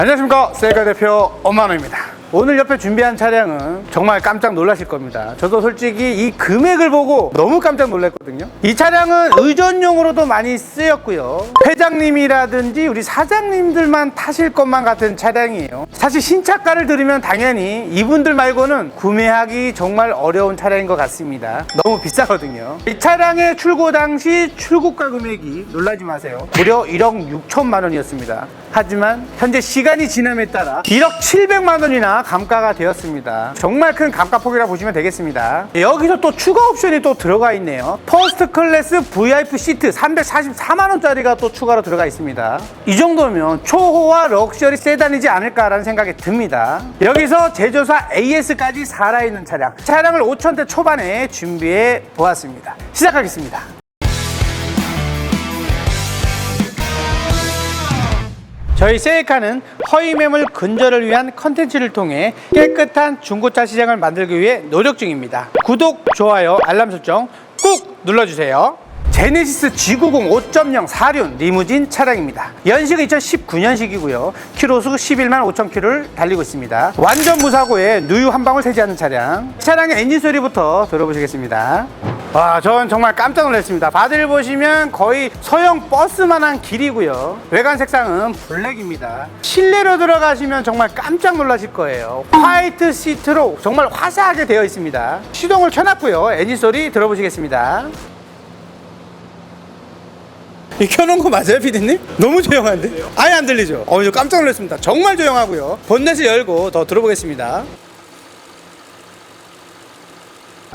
안녕하십니까. 셀카 대표 엄만호입니다 오늘 옆에 준비한 차량은 정말 깜짝 놀라실 겁니다. 저도 솔직히 이 금액을 보고 너무 깜짝 놀랐거든요. 이 차량은 의전용으로도 많이 쓰였고요. 회장님이라든지 우리 사장님들만 타실 것만 같은 차량이에요. 사실 신차가를 들으면 당연히 이분들 말고는 구매하기 정말 어려운 차량인 것 같습니다. 너무 비싸거든요. 이 차량의 출고 당시 출고가 금액이 놀라지 마세요. 무려 1억 6천만 원이었습니다. 하지만 현재 시간이 지남에 따라 1억 700만 원이나 감가가 되었습니다. 정말 큰 감가폭이라 보시면 되겠습니다. 여기서 또 추가 옵션이 또 들어가 있네요. 퍼스트 클래스 VIP 시트 344만 원짜리가 또 추가로 들어가 있습니다. 이 정도면 초호화 럭셔리 세단이지 않을까라는 생각이 듭니다. 여기서 제조사 AS까지 살아있는 차량. 차량을 5천대 초반에 준비해 보았습니다. 시작하겠습니다. 저희 세이카는 허위 매물 근절을 위한 컨텐츠를 통해 깨끗한 중고차 시장을 만들기 위해 노력 중입니다. 구독, 좋아요, 알람 설정 꾹 눌러주세요. 제네시스 G90 5.0 4륜 리무진 차량입니다. 연식은 2019년식이고요. 키로수 11만 5천 킬로를 달리고 있습니다. 완전 무사고에 누유 한 방울 새지 않는 차량. 차량의 엔진 소리부터 들어보시겠습니다. 와, 전 정말 깜짝 놀랐습니다. 바디를 보시면 거의 소형 버스만한 길이고요. 외관 색상은 블랙입니다. 실내로 들어가시면 정말 깜짝 놀라실 거예요. 화이트 시트로 정말 화사하게 되어 있습니다. 시동을 켜놨고요. 엔진 소리 들어보시겠습니다. 이 켜놓은 거 맞아요, 피디님? 너무 조용한데? 아예 안 들리죠? 어, 저 깜짝 놀랐습니다. 정말 조용하고요. 본넷을 열고 더 들어보겠습니다.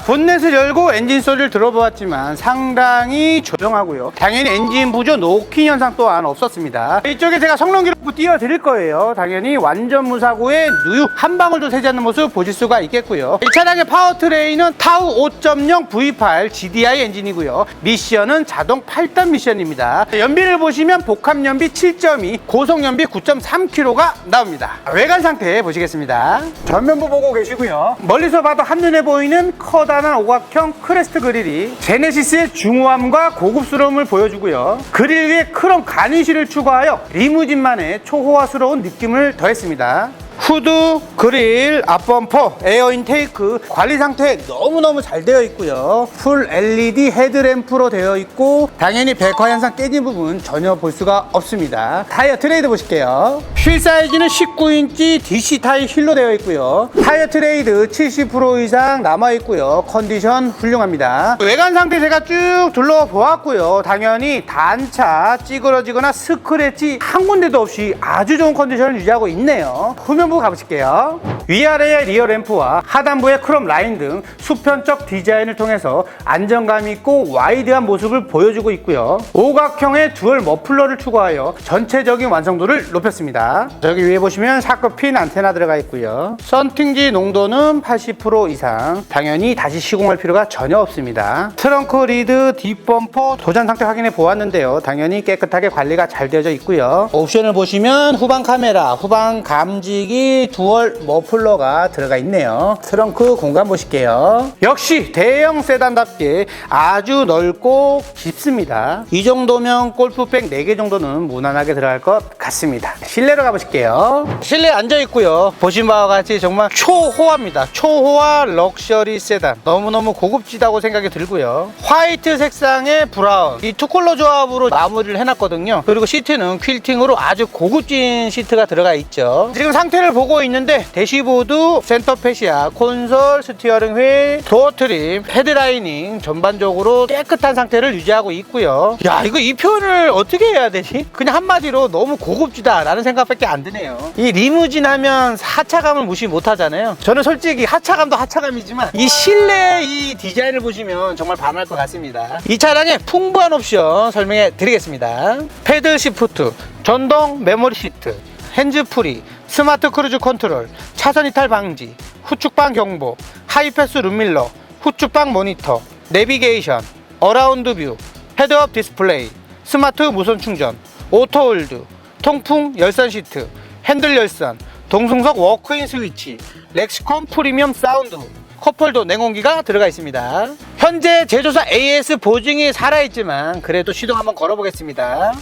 본넷을 열고 엔진 소리를 들어보았지만 상당히 조용하고요. 당연히 엔진 부조 노킹 현상 또한 없었습니다. 이쪽에 제가 성능 기록 부 띄워드릴 거예요. 당연히 완전 무사고에 누유 한 방울도 새지 않는 모습 보실 수가 있겠고요. 이 차량의 파워트레인은 타우 5.0 V8 GDI 엔진이고요. 미션은 자동 8단 미션입니다. 연비를 보시면 복합 연비 7.2, 고속 연비 9.3km가 나옵니다. 외관 상태 보시겠습니다. 전면부 보고 계시고요. 멀리서 봐도 한눈에 보이는 커다란 오각형 크레스트 그릴이 제네시스의 중후함과 고급스러움을 보여주고요. 그릴 위에 크롬 가니쉬를 추가하여 리무진만의 초호화스러운 느낌을 더했습니다. 후드, 그릴, 앞범퍼, 에어 인테이크 관리 상태 너무너무 잘 되어 있고요. 풀 LED 헤드램프로 되어 있고 당연히 백화 현상 깨진 부분 전혀 볼 수가 없습니다. 타이어 트레이드 보실게요. 휠 사이즈는 19인치 DC 타입 휠로 되어 있고요. 타이어 트레이드 70% 이상 남아 있고요. 컨디션 훌륭합니다. 외관 상태 제가 쭉 둘러보았고요. 당연히 단차 찌그러지거나 스크래치 한 군데도 없이 아주 좋은 컨디션을 유지하고 있네요. 후면 부 가보실게요. 위아래의 리어 램프와 하단부의 크롬 라인 등 수편적 디자인을 통해서 안정감 있고 와이드한 모습을 보여주고 있고요. 오각형의 듀얼 머플러를 추가하여 전체적인 완성도를 높였습니다. 저기 위에 보시면 샤크 핀 안테나 들어가 있고요. 썬팅지 농도는 80% 이상. 당연히 다시 시공할 필요가 전혀 없습니다. 트렁크 리드, 뒷범퍼 도전 상태 확인해 보았는데요. 당연히 깨끗하게 관리가 잘 되어져 있고요. 옵션을 보시면 후방 카메라, 후방 감지기, 듀얼 머플러 가 들어가 있네요. 트렁크 공간 보실게요. 역시 대형 세단답게 아주 넓고 깊습니다. 이 정도면 골프백 4개 정도는 무난하게 들어갈 것 같습니다. 실내로 가보실게요. 실내 앉아 있고요. 보신 바와 같이 정말 초호화입니다. 초호화 럭셔리 세단. 너무너무 고급지다고 생각이 들고요. 화이트 색상의 브라운. 이 투컬러 조합으로 마무리를 해놨거든요. 그리고 시트는 퀼팅으로 아주 고급진 시트가 들어가 있죠. 지금 상태를 보고 있는데 대시 보드, 센터 페시아, 콘솔, 스티어링 휠, 도어 트림, 헤드라이닝 전반적으로 깨끗한 상태를 유지하고 있고요. 야 이거 이 표현을 어떻게 해야 되지? 그냥 한마디로 너무 고급지다라는 생각밖에 안 드네요. 이 리무진 하면 하차감을 무시 못 하잖아요. 저는 솔직히 하차감도 하차감이지만 이 실내 이 디자인을 보시면 정말 반할 것 같습니다. 이 차량의 풍부한 옵션 설명해 드리겠습니다. 패들 시프트, 전동 메모리 시트, 핸즈프리, 스마트 크루즈 컨트롤, 차선 이탈 방지, 후측방 경보, 하이패스 룸밀러, 후측방 모니터, 내비게이션, 어라운드 뷰, 헤드업 디스플레이, 스마트 무선 충전, 오토 홀드, 통풍 열선 시트, 핸들 열선, 동승석 워크인 스위치, 렉시콘 프리미엄 사운드, 컵홀더 냉온기가 들어가 있습니다. 현재 제조사 AS 보증이 살아있지만 그래도 시동 한번 걸어보겠습니다.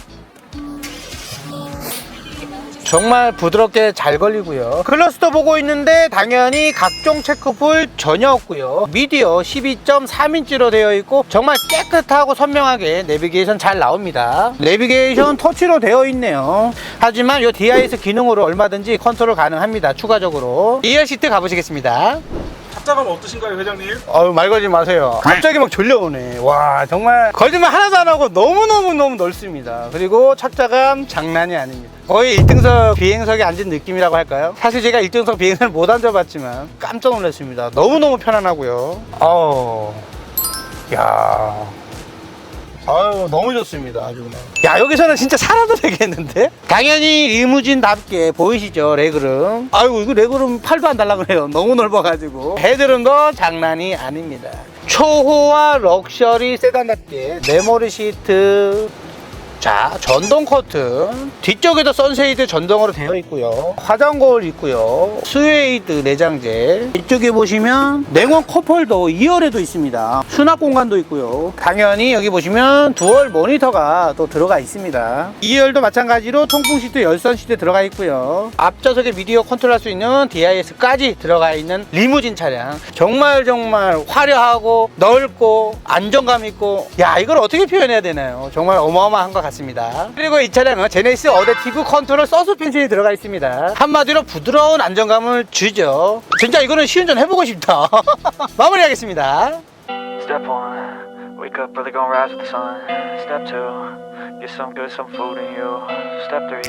정말 부드럽게 잘 걸리고요. 클러스터 보고 있는데 당연히 각종 체크풀 전혀 없고요. 미디어 12.3인치로 되어 있고 정말 깨끗하고 선명하게 내비게이션 잘 나옵니다. 내비게이션 터치로 되어 있네요. 하지만 이 DIS 기능으로 얼마든지 컨트롤 가능합니다. 추가적으로 2열 시트 가보시겠습니다. 착자감 어떠신가요, 회장님? 어유 말 걸지 마세요. 갑자기 막 졸려오네. 와 정말 거짓말 하나도 안 하고 너무 너무 너무 넓습니다. 그리고 착자감 장난이 아닙니다. 거의 1등석 비행석에 앉은 느낌이라고 할까요? 사실 제가 1등석 비행석을 못 앉아봤지만 깜짝 놀랐습니다. 너무 너무 편안하고요. 어우, 야. 아유 너무 좋습니다 아주 그냥. 야 여기서는 진짜 살아도 되겠는데? 당연히 리무진답게 보이시죠 레그룸? 아유 이거 레그룸 팔도 안 달라 그래요. 너무 넓어가지고. 헤드룸 도 장난이 아닙니다. 초호화 럭셔리 세단답게 메모리 시트 자 전동 커튼. 뒤쪽에도 선쉐이드 전동으로 되어 있고요. 화장 거울 있고요. 스웨이드 내장재. 이쪽에 보시면 냉온 컵홀더 2열에도 있습니다. 수납 공간도 있고요. 당연히 여기 보시면 두얼 모니터가 또 들어가 있습니다. 2열도 마찬가지로 통풍 시트 열선 시트 들어가 있고요. 앞좌석에 미디어 컨트롤할 수 있는 DIS까지 들어가 있는 리무진 차량. 정말 정말 화려하고 넓고 안정감 있고 야 이걸 어떻게 표현해야 되나요? 정말 어마어마한 것 같습니다 그리고 이 차량은 제네시스 어댑티브 컨트롤 서스펜션이 들어가 있습니다 한마디로 부드러운 안정감을 주죠 진짜 이거는 시운전 해보고 싶다 마무리하겠습니다 Step one, wake up early, gonna rise with the sun. Step two, get some good, some food in you. Step three,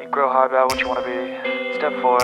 think real hard about what you wanna be. Step four,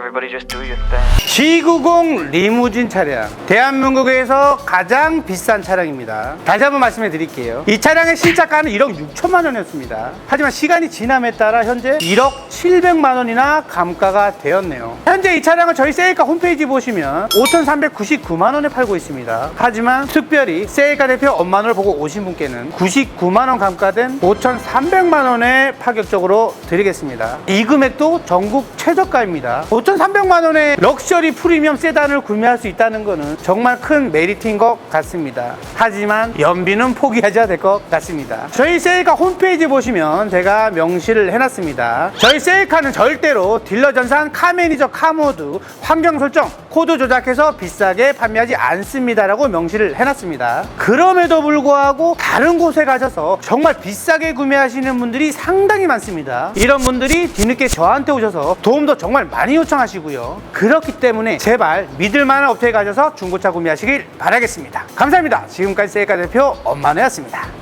everybody just do your thing. G90 리무진 차량. 대한민국에서 가장 비싼 차량입니다. 다시 한번 말씀해 드릴게요. 이 차량의 신차가는 1억 6천만 원이었습니다. 하지만 시간이 지남에 따라 현재 1억 700만 원이나 감가가 되었네요. 현재 이 차량은 저희 세일카 홈페이지 보시면 5,399만 원에 팔고 있습니다. 하지만 특별히 세일카 대표 엄마를 보고 오신 분께는 99만 원 감가된 5,300만 원에 파격적으로 드리겠습니다. 이 금액도 전국 최저가입니다 5,300만 원에 럭셔리 프리미엄 세단을 구매할 수 있다는 것은 정말 큰 메리트인 것 같습니다. 하지만 연비는 포기하셔야 될 것 같습니다. 저희 세일카 홈페이지 보시면 제가 명시를 해놨습니다. 저희 세일카는 절대로 딜러 전산 카매니저 카모드 환경 설정 코드 조작해서 비싸게 판매하지 않습니다라고 명시를 해놨습니다. 그럼에도 불구하고 다른 곳에 가셔서 정말 비싸게 구매하시는 분들이 상당히 많습니다. 이런 분들이 뒤늦게 저한테 오셔서 도움도 정말 많이 요청 하시고요. 그렇기 때문에 제발 믿을 만한 업체에 가셔서 중고차 구매하시길 바라겠습니다. 감사합니다. 지금까지 세일카 대표 엄마네였습니다.